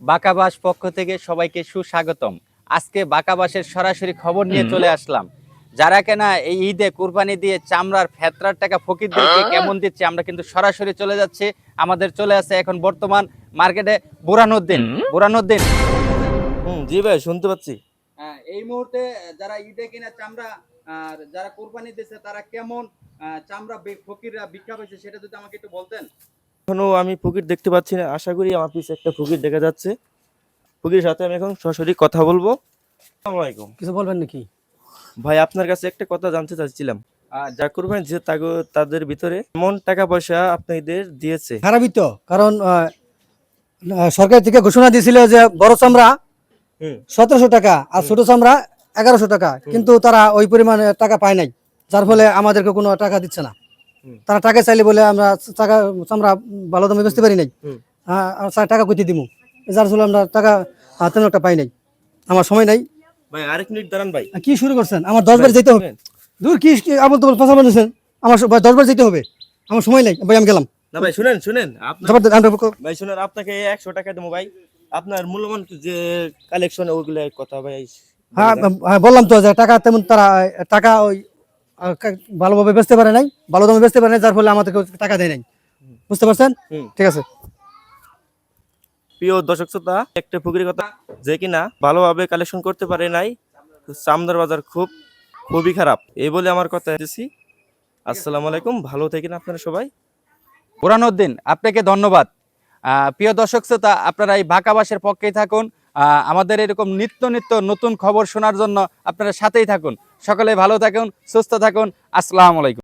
বাঁকাবাস পক্ষ থেকে সবাইকে সুস্বাগতম। আজকে বাঁকাবাসের সরাসরি খবর নিয়ে চলে আসলাম। যারা কেনা এই ঈদে কুরবানি দিয়ে চামড়ার ফেতরার টাকা ফকিরদেরকে কেমন দিচ্ছে আমরা কিন্তু সরাসরি চলে যাচ্ছি। আমাদের চলে আসে এখন বর্তমান মার্কেটে বুরানুদ্দিন। বুরানুদ্দিন। হুম জি ভাই শুনতে পাচ্ছি। হ্যাঁ, এই মুহূর্তে যারা ঈদে কিনা চামড়া আর যারা কোরবানি দিচ্ছে তারা কেমন চামড়া ফকিররা বিখ্যাত হয়েছে সেটা যদি আমাকে একটু বলতেন? এখনও আমি ফকির দেখতে পাচ্ছি না। আশা করি আমার পিছে একটা ফকির দেখা যাচ্ছে। ফকির সাথে আমি এখন সরাসরি কথা বলব। আসসালামু আলাইকুম। কিছু বলবেন নাকি? ভাই আপনার কাছে একটা কথা জানতে চাচ্ছিলাম। যা করবেন যে তাদের ভিতরে এমন টাকা পয়সা আপনাদের দিয়েছে। খারাপই তো কারণ সরকার থেকে ঘোষণা দিয়েছিল যে বড় চামড়া সতেরোশো টাকা আর ছোট চামড়া এগারোশো টাকা। কিন্তু তারা ওই পরিমাণে টাকা পায় নাই। যার ফলে আমাদেরকে কোনো টাকা দিচ্ছে না। তারা টাকা চাইলে বলে আমরা টাকা চামড়া ভালো দামে বেচতে পারি নাই। স্যার টাকা কইতে দিব যার ফলে আমরা টাকা তেমন একটা পাই নাই। আমার সময় নাই। ভাই আরেক মিনিট দাঁড়ান ভাই। কি শুরু করছেন? আমার দশ বার যেতে হবে। দূর কি কি আবল তবল ফসল বানিয়েছেন? আমার দশ বার যেতে হবে। আমার সময় নাই। ভাই আমি গেলাম। না ভাই শুনেন শুনেন। ভাই শুনেন আপনাকে একশো টাকা দেবো ভাই। আপনার মূল্যবান যে কালেকশন ওইগুলো কথা ভাই হ্যাঁ হ্যাঁ, বললাম তো যে টাকা তেমন তারা টাকা ওই ভালোভাবে বেচতে পারে নাই ভালো দামে বেচতে পারে নাই যার ফলে আমাদেরকে টাকা দেয় নাই। বুঝতে পারছেন? ঠিক আছে। প্রিয় দর্শক শ্রোতা একটা ফকিরের কথা যে কিনা ভালোভাবে কালেকশন করতে পারে নাই চামদার বাজার খুব খুবই খারাপ। এই বলে আমার কথা দিচ্ছি। আসসালামু আলাইকুম ভালো থাকেন আপনারা সবাই। বুরানুদ্দিন আপনাকে ধন্যবাদ। প্রিয় দর্শক শ্রোতা আপনারা এই বাঁকাবাসের পক্ষেই থাকুন। আমাদের এরকম নিত্য নিত্য নতুন খবর শোনার জন্য আপনারা সাথেই থাকুন। সকলে ভালো থাকুন, সুস্থ থাকুন। আসসালামু আলাইকুম।